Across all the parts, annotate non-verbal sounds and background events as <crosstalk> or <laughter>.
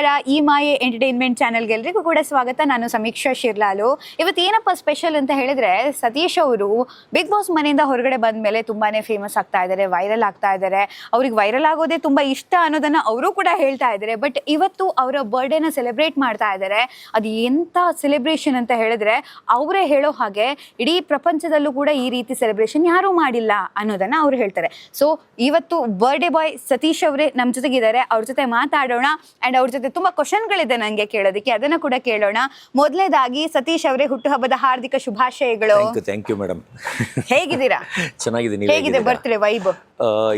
ನಮಸ್ಕಾರ. ಈ ಮಾಯೆ ಎಂಟರ್ಟೈನ್ಮೆಂಟ್ ಚಾನೆಲ್ಗೆ ಎಲ್ರಿಗೂ ಕೂಡ ಸ್ವಾಗತ. ನಾನು ಸಮೀಕ್ಷಾ ಶಿರ್ಲಾಲು. ಇವತ್ತು ಏನಪ್ಪ ಸ್ಪೆಷಲ್ ಅಂತ ಹೇಳಿದ್ರೆ, ಸತೀಶ್ ಅವರು ಬಿಗ್ ಬಾಸ್ ಮನೆಯಿಂದ ಹೊರಗಡೆ ಬಂದ ಮೇಲೆ ತುಂಬಾನೇ ಫೇಮಸ್ ಆಗ್ತಾ ಇದ್ದಾರೆ ವೈರಲ್ ಆಗ್ತಾ ಇದ್ದಾರೆ ಅವ್ರಿಗೆ ವೈರಲ್ ಆಗೋದೇ ತುಂಬಾ ಇಷ್ಟ ಅನ್ನೋದನ್ನ ಅವರು ಕೂಡ ಹೇಳ್ತಾ ಇದ್ದಾರೆ ಬಟ್ ಇವತ್ತು ಅವರ ಬರ್ಡೇನ ಸೆಲೆಬ್ರೇಟ್ ಮಾಡ್ತಾ ಇದ್ದಾರೆ ಅದು ಎಂತ ಸೆಲೆಬ್ರೇಷನ್ ಅಂತ ಹೇಳಿದ್ರೆ, ಅವರೇ ಹೇಳೋ ಹಾಗೆ ಇಡೀ ಪ್ರಪಂಚದಲ್ಲೂ ಕೂಡ ಈ ರೀತಿ ಸೆಲೆಬ್ರೇಷನ್ ಯಾರೂ ಮಾಡಿಲ್ಲ ಅನ್ನೋದನ್ನ ಅವ್ರು ಹೇಳ್ತಾರೆ. ಸೊ ಇವತ್ತು ಬರ್ಡೇ ಬಾಯ್ ಸತೀಶ್ ಅವರೇ ನಮ್ಮ ಜೊತೆಗಿದ್ದಾರೆ. ಅವ್ರ ಜೊತೆ ಮಾತಾಡೋಣ. ಅಂಡ್ ಅವ್ರ ಜೊತೆ ತುಂಬಾ ಕ್ವಶನ್ಗಳಿದೆ ನನಗೆ ಕೇಳೋದಕ್ಕೆ. ಅದನ್ನ ಕೂಡ ಕೇಳೋಣ. ಮೊದಲನೇದಾಗಿ ಸತೀಶ್ ಅವರೇ ಹುಟ್ಟುಹಬ್ಬದ ಹಾರ್ದಿಕ ಶುಭಾಶಯಗಳು. ಥ್ಯಾಂಕ್ ಯು ಮೇಡಮ್ ಹೇಗಿದ್ದೀರಾ? <laughs> ಚೆನ್ನಾಗಿದ್ದೀನಿ ಹೇಗಿದೆ ಬರ್ತಿದೆ ಬರ್ತ್ಡೇ ವೈಬ್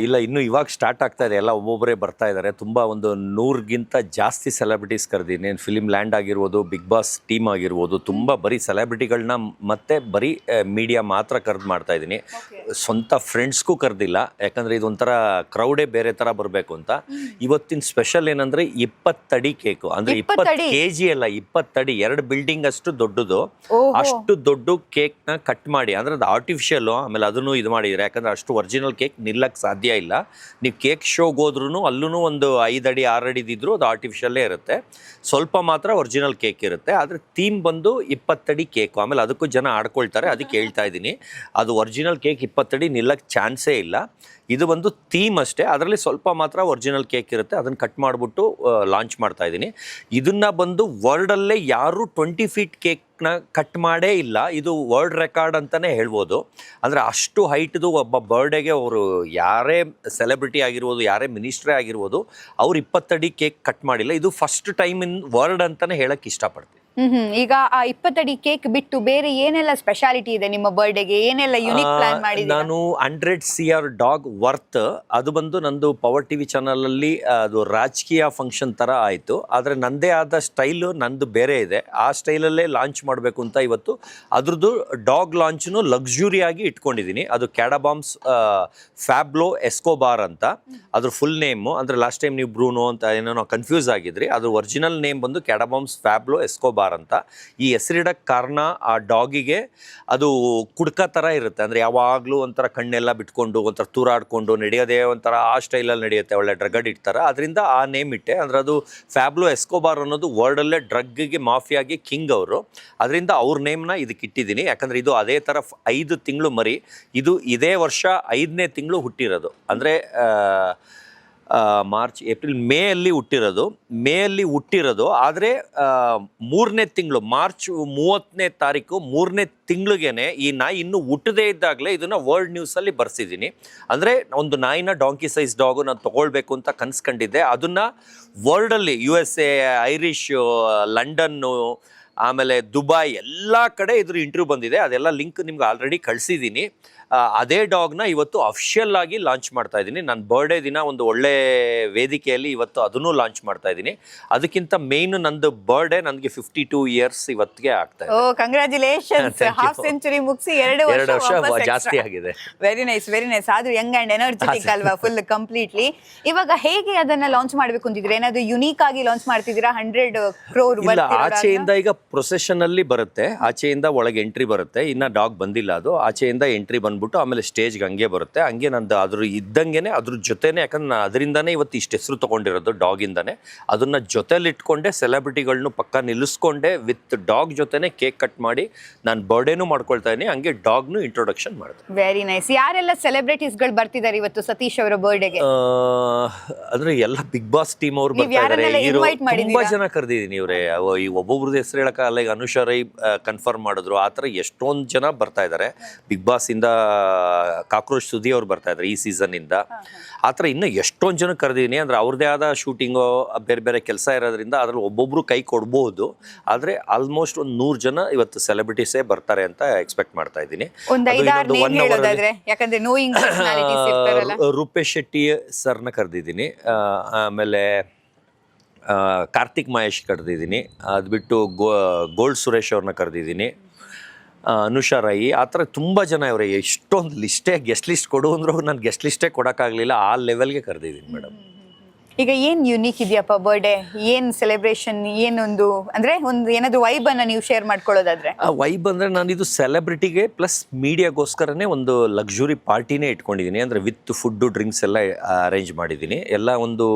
ಇಲ್ಲ ಇನ್ನು ಇವಾಗ ಸ್ಟಾರ್ಟ್ ಆಗ್ತಾ ಇದೆ. ಎಲ್ಲ ಒಬ್ಬೊಬ್ಬರೇ ಬರ್ತಾ ಇದ್ದಾರೆ ತುಂಬ ಒಂದು ನೂರ್ಗಿಂತ ಜಾಸ್ತಿ ಸೆಲೆಬ್ರಿಟೀಸ್ ಕರೆದಿನಿ. ಫಿಲಿಮ್ ಲ್ಯಾಂಡ್ ಆಗಿರ್ಬೋದು ಬಿಗ್ ಬಾಸ್ ಟೀಮ್ ಆಗಿರ್ಬೋದು ತುಂಬ ಬರೀ ಸೆಲೆಬ್ರಿಟಿಗಳನ್ನ ಮತ್ತೆ ಬರೀ ಮೀಡಿಯಾ ಮಾತ್ರ ಕರೆದು ಮಾಡ್ತಾ ಇದ್ದೀನಿ. ಸ್ವಂತ ಫ್ರೆಂಡ್ಸ್ಗೂ ಕರೆದಿಲ್ಲ. ಯಾಕಂದರೆ ಇದೊಂಥರ ಕ್ರೌಡೇ ಬೇರೆ ಥರ ಬರಬೇಕು ಅಂತ. ಇವತ್ತಿನ ಸ್ಪೆಷಲ್ ಏನಂದರೆ ಇಪ್ಪತ್ತಡಿ ಕೇಕು. ಅಂದ್ರೆ ಇಪ್ಪತ್ತು ಕೆಜಿ ಅಲ್ಲ ಇಪ್ಪತ್ತಡಿ ಎರಡು ಬಿಲ್ಡಿಂಗ್ ಅಷ್ಟು ದೊಡ್ಡದು. ಅಷ್ಟು ದೊಡ್ಡ ಕೇಕ್ನ ಕಟ್ ಮಾಡಿ. ಅಂದ್ರೆ ಅದು ಆರ್ಟಿಫಿಷಿಯಲ್ ಆಮೇಲೆ ಅದನ್ನು ಇದು ಮಾಡಿದ್ರೆ ಯಾಕಂದ್ರೆ ಅಷ್ಟು ಒರಿಜಿನಲ್ ಕೇಕ್ ನಿಲ್ಲಕ್ ಸಾಧ್ಯ ಇಲ್ಲ. ನೀವು ಕೇಕ್ ಶೋಗೆ ಹೋದ್ರೂ ಅಲ್ಲೂ ಒಂದು ಐದು ಅಡಿ ಆರು ಅಡಿದಿದ್ರು ಅದು ಆರ್ಟಿಫಿಷಿಯಲ್ಲೇ ಇರುತ್ತೆ. ಸ್ವಲ್ಪ ಮಾತ್ರ ಒರಿಜಿನಲ್ ಕೇಕ್ ಇರುತ್ತೆ. ಆದ್ರೆ ಥೀಮ್ ಬಂದು ಇಪ್ಪತ್ತಡಿ ಕೇಕು. ಆಮೇಲೆ ಅದಕ್ಕೂ ಜನ ಆಡ್ಕೊಳ್ತಾರೆ ಅದಕ್ಕೆ ಹೇಳ್ತಾ ಇದ್ದೀನಿ. ಅದು ಒರಿಜಿನಲ್ ಕೇಕ್ ಇಪ್ಪತ್ತಡಿ ನಿಲ್ಲಕ್ಕೆ ಚಾನ್ಸೇ ಇಲ್ಲ. ಇದು ಒಂದು ಥೀಮ್ ಅಷ್ಟೇ. ಅದರಲ್ಲಿ ಸ್ವಲ್ಪ ಮಾತ್ರ ಒರಿಜಿನಲ್ ಕೇಕ್ ಇರುತ್ತೆ. ಅದನ್ನು ಕಟ್ ಮಾಡಿಬಿಟ್ಟು ಲಾಂಚ್ ಮಾಡ್ತಾ ಇದ್ದೀನಿ. ಇದನ್ನು ಬಂದು ವರ್ಲ್ಡಲ್ಲೇ ಯಾರು ಟ್ವೆಂಟಿ ಫೀಟ್ ಕೇಕ್ನ ಕಟ್ ಮಾಡೇ ಇಲ್ಲ. ಇದು ವರ್ಲ್ಡ್ ರೆಕಾರ್ಡ್ ಅಂತಲೇ ಹೇಳ್ಬೋದು. ಅಂದರೆ ಅಷ್ಟು ಹೈಟ್ದು ಒಬ್ಬ ಬರ್ಡೇಗೆ ಅವರು ಯಾರೇ ಸೆಲೆಬ್ರಿಟಿ ಆಗಿರ್ಬೋದು, ಯಾರೇ ಮಿನಿಸ್ಟ್ರೇ ಆಗಿರ್ಬೋದು, ಅವ್ರು ಇಪ್ಪತ್ತಡಿ ಕೇಕ್ ಕಟ್ ಮಾಡಿಲ್ಲ. ಇದು ಫಸ್ಟ್ ಟೈಮ್ ಇನ್ ವರ್ಲ್ಡ್ ಅಂತಲೇ ಹೇಳೋಕ್ಕೆ ಇಷ್ಟಪಡ್ತೀನಿ. ಹ್ಮ್ ಈಗ ಆ ಇಪ್ಪತ್ತಡಿ ಕೇಕ್ ಬಿಟ್ಟು ಬೇರೆ ಏನೆಲ್ಲ ಸ್ಪೆಷಾಲಿಟಿ ಇದೆ ನಿಮ್ಮ ಬರ್ಡೇಗೆ ಏನೆಲ್ಲ ಯುನಿಕ್ ಪ್ಲಾನ್ ಆ, ಮಾಡಿದ್ದೀರಾ? ನಾನು hundred C R dog worth. ಅದು ಬಂದು ನಂದು ಪವರ್ ಟಿವಿ ಚಾನಲಲ್ಲಿ ಅದು ರಾಜಕೀಯ ಫಂಕ್ಷನ್ ತರ ಆಯ್ತು. ಆದ್ರೆ ನಂದೇ ಆದ ಸ್ಟೈಲ್ ನಂದು ಬೇರೆ ಇದೆ. ಆ ಸ್ಟೈಲಲ್ಲೇ ಲಾಂಚ್ ಮಾಡಬೇಕು ಅಂತ ಇವತ್ತು ಅದ್ರದ್ದು ಡಾಗ್ ಲಾಂಚ್ನು ಲಕ್ಸುರಿಯಾಗಿ ಇಟ್ಕೊಂಡಿದ್ದೀನಿ ಅದು ಕ್ಯಾಡಬಾಮ್ಸ್ ಫ್ಯಾಬ್ಲೋ ಎಸ್ಕೋಬಾರ್ ಅಂತ. ಅದ್ರ ಫುಲ್ ನೇಮು ಅಂದ್ರೆ ಲಾಸ್ಟ್ ಟೈಮ್ ನೀವು ಬ್ರೂನೋ ಅಂತ ಏನೋ ಕನ್ಫ್ಯೂಸ್ ಆಗಿದ್ರಿ. ಅದ್ರ ಒರಿಜಿನಲ್ ನೇಮ್ ಬಂದು ಕ್ಯಾಡಬಾಮ್ಸ್ ಫ್ಯಾಬ್ಲೋ ಎಸ್ಕೋಬಾರ್ ಅಂತ ಈ ಹೆಸರಿಡಕ್ಕೆ ಕಾರಣ ಆ ಡಾಗಿಗೆ ಅದು ಕುಡ್ಕ ಥರ ಇರುತ್ತೆ. ಅಂದರೆ ಯಾವಾಗಲೂ ಒಂಥರ ಕಣ್ಣೆಲ್ಲ ಬಿಟ್ಕೊಂಡು, ಒಂಥರ ತೂರಾಡ್ಕೊಂಡು ನಡೆಯೋದೇ ಒಂಥರ ಆ ಸ್ಟೈಲಲ್ಲಿ ನಡೆಯುತ್ತೆ. ಒಳ್ಳೆ ಡ್ರಗ್ ಇಡ್ತಾರೆ ಅದರಿಂದ ಆ ನೇಮ್ ಇಟ್ಟೆ. ಅಂದರೆ ಅದು ಫ್ಯಾಬ್ಲೋ ಎಸ್ಕೋಬಾರ್ ಅನ್ನೋದು ವರ್ಲ್ಡಲ್ಲೇ ಡ್ರಗ್ಗಿಗೆ ಮಾಫಿಯಾಗಿ ಕಿಂಗ್ ಅವರು. ಅದರಿಂದ ಅವ್ರ ನೇಮ್ನ ಇದಕ್ಕೆ ಇಟ್ಟಿದ್ದೀನಿ. ಯಾಕಂದರೆ ಇದು ಅದೇ ಥರ ಐದು ತಿಂಗಳು ಮರಿ. ಇದು ಇದೇ ವರ್ಷ ಐದನೇ ತಿಂಗಳು ಹುಟ್ಟಿರೋದು. ಅಂದರೆ ಮಾರ್ಚ್, ಏಪ್ರಿಲ್ ಮೇ ಅಲ್ಲಿ ಹುಟ್ಟಿರೋದು ಮೇ ಅಲ್ಲಿ ಹುಟ್ಟಿರೋದು, ಆದರೆ ಮೂರನೇ ತಿಂಗಳು, ಮಾರ್ಚ್ ಮೂವತ್ತನೇ ತಾರೀಕು ಮೂರನೇ ತಿಂಗಳಿಗೆ ಈ ನಾಯಿ ಇನ್ನೂ ಹುಟ್ಟದೇ ಇದ್ದಾಗಲೇ ಇದನ್ನು ವರ್ಲ್ಡ್ ನ್ಯೂಸಲ್ಲಿ ಬರ್ಸಿದ್ದೀನಿ. ಅಂದರೆ ಒಂದು ನಾಯಿನ ಡಾಂಕಿ ಸೈಜ್ ಡಾಗು ನಾನು ತೊಗೊಳ್ಬೇಕು ಅಂತ ಕನ್ಸ್ಕೊಂಡಿದ್ದೆ ಅದನ್ನು ವರ್ಲ್ಡಲ್ಲಿ U S A Irish London ಆಮೇಲೆ ದುಬೈ ಎಲ್ಲ ಕಡೆ ಇದ್ರ ಇಂಟರ್ವ್ಯೂ ಬಂದಿದೆ. ಅದೆಲ್ಲ ಲಿಂಕ್ ನಿಮ್ಗೆ ಆಲ್ರೆಡಿ ಕಳಿಸಿದ್ದೀನಿ. ಅದೇ ಡಾಗ್ನ ಇವತ್ತು ಅಫಿಷಿಯಲ್ ಆಗಿ ಲಾಂಚ್ ಮಾಡ್ತಾ ಇದ್ದೀನಿ. ನನ್ನ ಬರ್ಡೇ ದಿನ ಒಂದು ಒಳ್ಳೆ ವೇದಿಕೆಯಲ್ಲಿ ಇವತ್ತು ಅದನ್ನು ಲಾಂಚ್ ಮಾಡ್ತಾ ಇದ್ದೀನಿ. ಅದಕ್ಕಿಂತ ಮೇನ್ ನಂದು ಬರ್ಡೇ ನನಗೆ ಫಿಫ್ಟಿ ಟೂ ಇಯರ್ಸ್ ಇವತ್ತಿಗೆ ಆಗ್ತಾ ಓ ಇದೆ ಕಂಗ್ರಾಚುಲೇಷನ್ಸ್ ಹಾಫ್ ಸೆಂಚುರಿ ಮುಗಿಸಿ ಎರಡು ಎರಡು ವರ್ಷ ಜಾಸ್ತಿ ಆಗಿದೆ. ವೆರಿ ನೈಸ್ ವೆರಿ ನೈಸ್ ಆದ್ರೂ ಯಂಗ್ ಅಂಡ್ ಎನರ್ಜೆಟಿಕ್ ಅಲ್ವಾ ಫುಲ್ ಕಂಪ್ಲೀಟ್ಲಿ ಇವಾಗ ಹೇಗೆ ಅದನ್ನ ಲಾಂಚ್ ಮಾಡ್ಬೇಕು ಅಂತಿದ್ರೆ ಏನಾದ್ರು ಯುನೀಕ್ ಆಗಿ ಲಾಂಚ್ ಮಾಡ್ತಿದ್ದೀರಾ? ಹಂಡ್ರೆಡ್ ಕ್ರೋರ್ ಇಲ್ಲ ಆಚೆಯಿಂದ ಈಗ ಪ್ರೊಸೆಷನ್ ಅಲ್ಲಿ ಬರುತ್ತೆ. ಆಚೆಯಿಂದ ಒಳಗೆ ಎಂಟ್ರಿ ಬರುತ್ತೆ. ಇನ್ನ ಡಾಗ್ ಬಂದಿಲ್ಲ ಅದು. ಆಚೆಯಿಂದ ಎಂಟ್ರಿ ಬಂದ್ಬಿಟ್ಟು ಆಮೇಲೆ ಸ್ಟೇಜ್ಗೆ ಹಂಗೆ ಬರುತ್ತೆ. ಹಂಗೆ ನಂದು ಅದ್ರ ಇದ್ದಂಗೆ ಅದ್ರ ಜೊತೆನೆ ಯಾಕಂದ್ರೆ ನಾನು ಅದರಿಂದನೇ ಇವತ್ತು ಇಷ್ಟು ಹೆಸರು ತಗೊಂಡಿರೋದು ಡಾಗಿಂದನೇ. ಅದನ್ನ ಜೊತೆಲಿ ಇಟ್ಕೊಂಡೆ ಸೆಲೆಬ್ರಿಟಿಗಳನ್ನ ಪಕ್ಕ ನಿಲ್ಲಿಸ್ಕೊಂಡೆ ವಿತ್ ಡಾಗ್ ಜೊತೆನೆ ಕೇಕ್ ಕಟ್ ಮಾಡಿ ನಾನು ಬರ್ಡೇನೂ ಮಾಡ್ಕೊಳ್ತಾ ಇದ್ದೀನಿ. ಹಂಗೆ ಡಾಗ್ನು ಇಂಟ್ರೊಡಕ್ಷನ್ ಮಾಡಿದೆ. ವೆರಿ ನೈಸ್ ಯಾರೆಲ್ಲ ಸೆಲೆಬ್ರಿಟೀಸ್ಗಳು ಬರ್ತಿದ್ದಾರೆ ಇವತ್ತು ಸತೀಶ್ ಅವರ ಬರ್ಡೇಗೆ ಅಂದರೆ ಅಂದ್ರೆ ಎಲ್ಲ ಬಿಗ್ ಬಾಸ್ ಟೀಮ್ ಅವರು ಬರ್ತಾರೆ ತುಂಬಾ ಜನ ಕರೆದಿದ್ದೀನಿ ಇವರೇ. ಈ ಒಬ್ಬೊಬ್ರದ್ದು ಹೆಸರು ಹೇಳಕ್ಕಾಗಲ್ಲ. ಈಗ ಅನುಷಾ ರೈ ಕನ್ಫರ್ಮ್ ಮಾಡಿದ್ರು. ಆ ಥರ ಎಷ್ಟೊಂದು ಜನ ಬರ್ತಾ ಇದ್ದಾರೆ ಬಿಗ್ ಬಾಸ್ ಇಂದ ಕಾಕ್ರೋಚ್ ಸುದ್ದಿ ಅವ್ರು ಬರ್ತಾ ಇದ್ದಾರೆ ಈ ಸೀಸನ್ ಇಂದ. ಆ ಥರ ಇನ್ನೂ ಎಷ್ಟೊಂದು ಜನ ಕರೆದಿದ್ದೀನಿ ಅಂದರೆ ಅವ್ರದ್ದೇ ಆದ ಶೂಟಿಂಗು ಬೇರೆ ಬೇರೆ ಕೆಲಸ ಇರೋದ್ರಿಂದ ಅದ್ರಲ್ಲಿ ಒಬ್ಬೊಬ್ರು ಕೈ ಕೊಡ್ಬೋದು. ಆದರೆ ಆಲ್ಮೋಸ್ಟ್ ಒಂದು ನೂರು ಜನ ಇವತ್ತು ಸೆಲೆಬ್ರಿಟೀಸೇ ಬರ್ತಾರೆ ಅಂತ ಎಕ್ಸ್ಪೆಕ್ಟ್ ಮಾಡ್ತಾ ಇದ್ದೀನಿ. ರೂಪೇಶ್ ಶೆಟ್ಟಿ ಸರ್ನ ಕರೆದಿದ್ದೀನಿ. ಆಮೇಲೆ ಆ, ಕಾರ್ತಿಕ್ ಮಹೇಶ್ ಕರೆದಿದ್ದೀನಿ. ಅದು ಬಿಟ್ಟು ಗೋ ಗೋಲ್ಡ್ ಸುರೇಶ್ ಅವ್ರನ್ನ ಕರೆದಿದ್ದೀನಿ. ಅನುಷಾ ರೈ ಆ ಥರ ತುಂಬ ಜನ ಇವರೇ. ಎಷ್ಟೊಂದು ಲಿಸ್ಟೇ ಗೆಸ್ಟ್ ಲಿಸ್ಟ್ ಕೊಡು ಅಂದ್ರು ನಾನು ಗೆಸ್ಟ್ ಲಿಸ್ಟೇ ಕೊಡೋಕ್ಕಾಗಲಿಲ್ಲ. ಆ ಲೆವೆಲ್ಗೆ ಕರೆದಿದ್ದೀನಿ ಮೇಡಮ್ ಈಗ ಏನು ಯುನೀಕ್ ಇದೆಯಪ್ಪ ಬರ್ಡೇ ಏನು ಸೆಲೆಬ್ರೇಷನ್ ಏನೊಂದು? ಅಂದರೆ ಒಂದು ಏನಾದರೂ ವೈಬ್ ಅನ್ನ ನೀವು ಶೇರ್ ಮಾಡ್ಕೊಳ್ಳೋದಾದ್ರೆ. ಆ ವೈಬ್ ಅಂದರೆ ನಾನು ಇದು ಸೆಲೆಬ್ರಿಟಿಗೆ ಪ್ಲಸ್ ಮೀಡಿಯಾಗೋಸ್ಕರನೇ ಒಂದು ಲಕ್ಸುರಿ ಪಾರ್ಟಿನೇ ಇಟ್ಕೊಂಡಿದ್ದೀನಿ ಅಂದರೆ ವಿತ್ ಫುಡ್ಡು ಡ್ರಿಂಕ್ಸ್ ಎಲ್ಲ ಅರೇಂಜ್ ಮಾಡಿದ್ದೀನಿ ಎಲ್ಲ ಒಂದು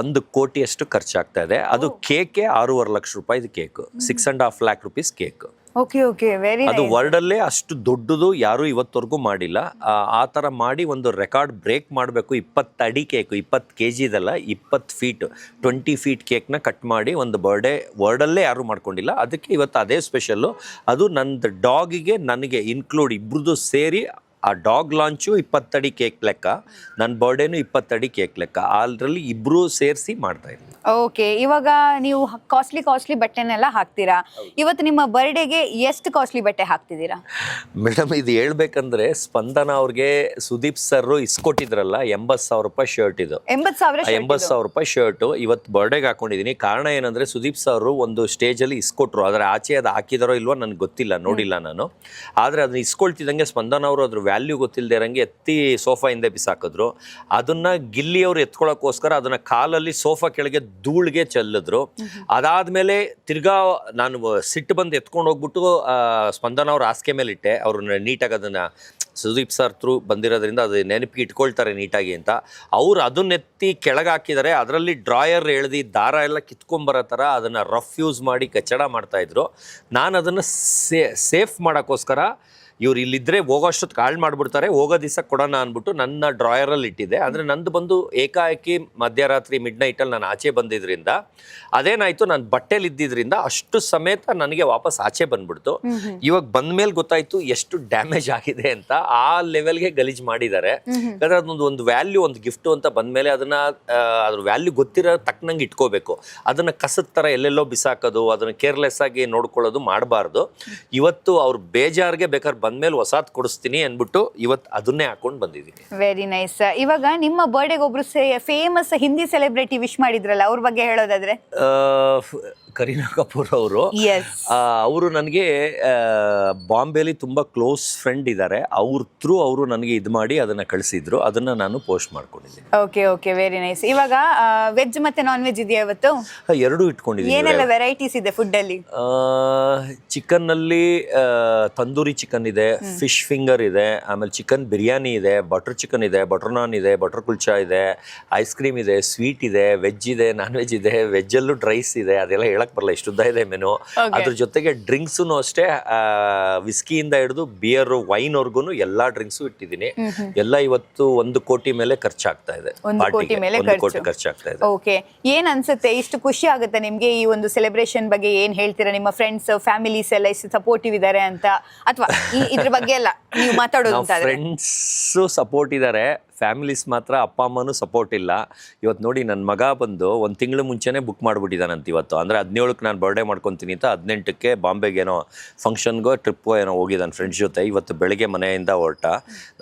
ಒಂದು ಕೋಟಿಯಷ್ಟು ಖರ್ಚಾಗ್ತಾ ಇದೆ. ಅದು ಕೇಕೆ ಆರೂವರೆ ಲಕ್ಷ ರೂಪಾಯಿದು cake six and half lakh rupees cake okay okay very ಅದು ವರ್ಲ್ಡ್ ಅಲ್ಲೇ ಅಷ್ಟು ದೊಡ್ಡದು ಯಾರು ಇವತ್ತವರೆಗೂ ಮಾಡಿಲ್ಲ. ಆ, ತರ ಮಾಡಿ ಒಂದು ರೆಕಾರ್ಡ್ ಬ್ರೇಕ್ ಮಾಡಬೇಕು. ಇಪ್ಪತ್ತು ಅಡಿ ಕೇಕ್ ಇಪ್ಪತ್ತು ಕೆ ಜಿದಲ್ಲ ಇಪ್ಪತ್ತು ಫೀಟ್ ಟ್ವೆಂಟಿ ಫೀಟ್ ಕೇಕ್ನ ಕಟ್ ಮಾಡಿ ಒಂದು ಬರ್ಡೇ ವರ್ಲ್ಡಲ್ಲೇ ಯಾರು ಮಾಡ್ಕೊಂಡಿಲ್ಲ. ಅದಕ್ಕೆ ಇವತ್ತು ಅದೇ ಸ್ಪೆಷಲ್ಲು ಅದು ನಂದು ಡಾಗಿಗೆ ನನಗೆ ಇನ್ಕ್ಲೂಡ್ ಇಬ್ರದ್ದು ಸೇರಿ ಆ ಡಾಗ್ ಲಾಂಚು ಇಪ್ಪತ್ತಡಿ ಕೇಕ್ ಲೆಕ್ಕ ನನ್ನ ಬರ್ಡೇನು ಇಪ್ಪತ್ತಡಿ ಕೇಕ್ ಲೆಕ್ಕ ಅದರಲ್ಲಿ ಇಬ್ರೂ ಸೇರಿಸಿ ಮಾಡ್ತಾ ಇದ್ದೀನಿ ಓಕೆ ಇವಾಗ ನೀವು ಕಾಸ್ಟ್ಲಿ ಕಾಸ್ಟ್ಲಿ ಬಟ್ಟೆನೆಲ್ಲ ಹಾಕ್ತೀರಾ? ಇವತ್ತು ನಿಮ್ಮ ಬರ್ಡೇಗೆ ಎಷ್ಟು ಕಾಸ್ಟ್ಲಿ ಬಟ್ಟೆ ಹಾಕ್ತಿದ್ದೀರಾ? ಮೇಡಮ್ ಇದು ಹೇಳ್ಬೇಕಂದ್ರೆ ಸ್ಪಂದನ ಅವ್ರಿಗೆ ಸುದೀಪ್ ಸರ್ ಇಸ್ಕೊಟ್ಟಿದ್ರಲ್ಲ ಎಂಬತ್ತು ಸಾವಿರ ರೂಪಾಯಿ ಶರ್ಟ್ ಇದು. ಎಂಬತ್ತು ಸಾವಿರ ಎಂಬತ್ತು ಸಾವಿರ ರೂಪಾಯಿ ಶರ್ಟ್ ಇವತ್ತು ಬರ್ಡೇಗೆ ಹಾಕೊಂಡಿದ್ದೀನಿ ಕಾರಣ ಏನಂದ್ರೆ ಸುದೀಪ್ ಸರ್ ಒಂದು ಸ್ಟೇಜಲ್ಲಿ ಇಸ್ಕೊಟ್ರು. ಆದ್ರೆ ಆಚೆ ಅದು ಹಾಕಿದಾರೋ ಇಲ್ವೋ ನನಗೆ ಗೊತ್ತಿಲ್ಲ ನೋಡಿಲ್ಲ ನಾನು. ಆದರೆ ಅದನ್ನ ಇಸ್ಕೊಳ್ತಿದ್ದಂಗೆ ಸ್ಪಂದನ ಅವರು ಅದ್ರ ವ್ಯಾಲ್ಯೂ ಗೊತ್ತಿಲ್ಲದೆ ಇರೋಂಗೆ ಎತ್ತಿ ಸೋಫಾ ಹಿಂದೆ ಬಿಸಾಕಿದ್ರು. ಅದನ್ನು ಗಿಲ್ಲಿ ಅವ್ರು ಎತ್ಕೊಳ್ಳೋಕ್ಕೋಸ್ಕರ ಅದನ್ನು ಕಾಲಲ್ಲಿ ಸೋಫಾ ಕೆಳಗೆ ಧೂಳಿಗೆ ಚೆಲ್ಲಿದ್ರು. ಅದಾದಮೇಲೆ ತಿರ್ಗಾ ನಾನು ಸಿಟ್ಟು ಬಂದು ಎತ್ಕೊಂಡು ಹೋಗ್ಬಿಟ್ಟು ಸ್ಪಂದನ ಅವ್ರ ಹಾಸಿಗೆ ಮೇಲೆ ಇಟ್ಟೆ. ಅವ್ರನ್ನ ನೀಟಾಗಿ ಅದನ್ನು ಸುದೀಪ್ ಸರ್ ಥ್ರೂ ಬಂದಿರೋದ್ರಿಂದ ಅದು ನೆನಪಿಗೆ ಇಟ್ಕೊಳ್ತಾರೆ ನೀಟಾಗಿ ಅಂತ. ಅವ್ರು ಅದನ್ನೆತ್ತಿ ಕೆಳಗೆ ಹಾಕಿದ್ದಾರೆ. ಅದರಲ್ಲಿ ಡ್ರಾಯರ್ ಎಳ್ದು ದಾರ ಎಲ್ಲ ಕಿತ್ಕೊಂಬರೋ ಥರ ಅದನ್ನು ರಫ್ ಯೂಸ್ ಮಾಡಿ ಕಚ್ಚಡ ಮಾಡ್ತಾಯಿದ್ರು ನಾನು ಅದನ್ನು ಸೇ ಸೇಫ್ ಮಾಡೋಕ್ಕೋಸ್ಕರ ಇವ್ರು ಇಲ್ಲಿದ್ರೆ ಹೋಗೋಷ್ಟೊತ್ತು ಕಾಳು ಮಾಡಿಬಿಡ್ತಾರೆ ಹೋಗೋ ದಿವಸ ಕೊಡೋಣ ಅಂದ್ಬಿಟ್ಟು ನನ್ನ ಡ್ರಾಯರಲ್ಲಿ ಇಟ್ಟಿದ್ದೆ. ಅಂದರೆ ನಂದು ಬಂದು ಏಕಾಏಕಿ ಮಧ್ಯರಾತ್ರಿ ಮಿಡ್ ನೈಟಲ್ಲಿ ನಾನು ಆಚೆ ಬಂದಿದ್ರಿಂದ ಅದೇನಾಯಿತು ನಾನು ಬಟ್ಟೆಲಿ ಇದ್ದಿದ್ರಿಂದ ಅಷ್ಟು ಸಮೇತ ನನಗೆ ವಾಪಸ್ ಆಚೆ ಬಂದ್ಬಿಡ್ತು. ಇವಾಗ ಬಂದ್ಮೇಲೆ ಗೊತ್ತಾಯ್ತು ಎಷ್ಟು ಡ್ಯಾಮೇಜ್ ಆಗಿದೆ ಅಂತ ಆ ಲೆವೆಲ್ಗೆ ಗಲೀಜು ಮಾಡಿದ್ದಾರೆ. ಯಾಕಂದ್ರೆ ಅದೊಂದು ಒಂದು ವ್ಯಾಲ್ಯೂ ಒಂದು ಗಿಫ್ಟ್ ಅಂತ ಬಂದಮೇಲೆ ಅದನ್ನ ಅದ್ರ ವ್ಯಾಲ್ಯೂ ಗೊತ್ತಿರೋ ತಕ್ಕನಂಗೆ ಇಟ್ಕೋಬೇಕು. ಅದನ್ನ ಕಸದ ಥರ ಎಲ್ಲೆಲ್ಲೋ ಬಿಸಾಕೋದು ಅದನ್ನ ಕೇರ್ಲೆಸ್ ಆಗಿ ನೋಡ್ಕೊಳ್ಳೋದು ಮಾಡಬಾರ್ದು. ಇವತ್ತು ಅವ್ರು ಬೇಜಾರ್ಗೆ ಬೇಕಾದ್ರೆ ಬಂದ್ಮೇಲೆ ಹೊಸಾದ್ ಕೊಡಿಸ್ತೀನಿ ಅಂದ್ಬಿಟ್ಟು ಇವತ್ತು ಅದನ್ನೇ ಹಾಕೊಂಡು ಬಂದಿದ್ದೀನಿ. ವೆರಿ ನೈಸ್ ಇವಾಗ ನಿಮ್ಮ ಬರ್ಡೇಗೆ ಒಬ್ರು ಫೇಮಸ್ ಹಿಂದಿ ಸೆಲೆಬ್ರಿಟಿ ವಿಶ್ ಮಾಡಿದ್ರಲ್ಲ ಅವ್ರ ಬಗ್ಗೆ ಹೇಳೋದಾದ್ರೆ? ಕರೀನಾ ಕಪೂರ್ ಅವರು. ಅವರು ನನಗೆ ಬಾಂಬೆಲಿ ತುಂಬ ಕ್ಲೋಸ್ ಫ್ರೆಂಡ್ ಇದ್ದಾರೆ ಅವ್ರ ಥ್ರೂ ಅವರು ನನಗೆ ಇದು ಮಾಡಿ ಅದನ್ನು ಕಳಿಸಿದ್ರು. ಅದನ್ನು ನಾನು ಪೋಸ್ಟ್ ಮಾಡ್ಕೊಂಡಿದ್ದೀನಿ. ಓಕೆ ಓಕೆ ವೆರಿ ನೈಸ್ ಇವಾಗ ವೆಜ್ ಮತ್ತೆ ನಾನ್ ವೆಜ್ ಇದೆಯಾ ಇವತ್ತು? ಎರಡೂ ಇಟ್ಕೊಂಡಿದ್ದೀನಿ ಏನೆಲ್ಲ ವೆರೈಟೀಸ್ ಇದೆ ಫುಡ್ ಅಲ್ಲಿ? ಚಿಕನ್ನಲ್ಲಿ ತಂದೂರಿ ಚಿಕನ್ ಇದೆ ಫಿಶ್ ಫಿಂಗರ್ ಇದೆ ಆಮೇಲೆ ಚಿಕನ್ ಬಿರಿಯಾನಿ ಇದೆ ಬಟರ್ ಚಿಕನ್ ಇದೆ ಬಟರ್ ನಾನ್ ಇದೆ ಬಟರ್ ಕುಲ್ಚಾ ಇದೆ ಐಸ್ ಕ್ರೀಮ್ ಇದೆ ಸ್ವೀಟ್ ಇದೆ ವೆಜ್ ಇದೆ ನಾನ್ ವೆಜ್ ಇದೆ ವೆಜ್ಜಲ್ಲೂ ಡ್ರೈಸ್ ಇದೆ ಅದೆಲ್ಲ ಹೇಳಕ್ ಬರಲ್ಲ ಇಷ್ಟುದ್ದ ಇದೆ ಮೆನು. ಅದ್ರ ಜೊತೆಗೆ ಡ್ರಿಂಕ್ಸೂ ಅಷ್ಟೇ ವಿಸ್ಕಿಯಿಂದ ಹಿಡಿದು ಬಿಯರ್ ವೈನ್ ವರ್ಗು ಎಲ್ಲಾ ಡ್ರಿಂಕ್ಸು ಇಟ್ಟಿದ್ದೀನಿ. ಎಲ್ಲ ಇವತ್ತು ಒಂದು ಕೋಟಿ ಮೇಲೆ ಖರ್ಚಾಗ್ತಾ ಇದೆ ಒಂದು ಕೋಟಿ ಮೇಲೆ. ಖರ್ಚಾಗ್ತಾ ಇದೆ. ಓಕೆ ಏನ್ ಅನ್ಸುತ್ತೆ? ಇಷ್ಟು ಖುಷಿ ಆಗುತ್ತೆ ನಿಮ್ಗೆ ಈ ಒಂದು ಸೆಲೆಬ್ರೇಷನ್ ಬಗ್ಗೆ ಏನ್ ಹೇಳ್ತೀರಾ? ನಿಮ್ಮ ಫ್ರೆಂಡ್ಸ್ ಫ್ಯಾಮಿಲೀಸ್ ಎಲ್ಲ ಇಷ್ಟು ಸಪೋರ್ಟಿವ್ ಇದ್ದಾರೆ ಅಂತ? ಅಥವಾ ಇದ್ರ ಬಗ್ಗೆ ಎಲ್ಲ ನೀವು ಮಾತಾಡೋದು ಫ್ರೆಂಡ್ಸ್ ಸಪೋರ್ಟ್ ಇದ್ದಾರೆ ಫ್ಯಾಮಿಲೀಸ್ ಮಾತ್ರ ಅಪ್ಪ ಅಮ್ಮನೂ ಸಪೋರ್ಟ್ ಇಲ್ಲ. ಇವತ್ತು ನೋಡಿ ನನ್ನ ಮಗ ಬಂದು ಒಂದು ತಿಂಗಳು ಮುಂಚೆನೇ ಬುಕ್ ಮಾಡಿಬಿಟ್ಟಿದ್ದಾನಂತ ಇವತ್ತು. ಅಂದರೆ ಹದಿನೇಳಕ್ಕೆ ನಾನು ಬರ್ಡೇ ಮಾಡ್ಕೊತೀನಿ ಅಂತ ಹದಿನೆಂಟಕ್ಕೆ ಬಾಂಬೆಗೇನೋ ಫಂಕ್ಷನ್ಗೋ ಟ್ರಿಪ್ಗೋ ಏನೋ ಹೋಗಿದ್ದಾನೆ ಫ್ರೆಂಡ್ಸ್ ಜೊತೆ. ಇವತ್ತು ಬೆಳಗ್ಗೆ ಮನೆಯಿಂದ ಹೊರಟ.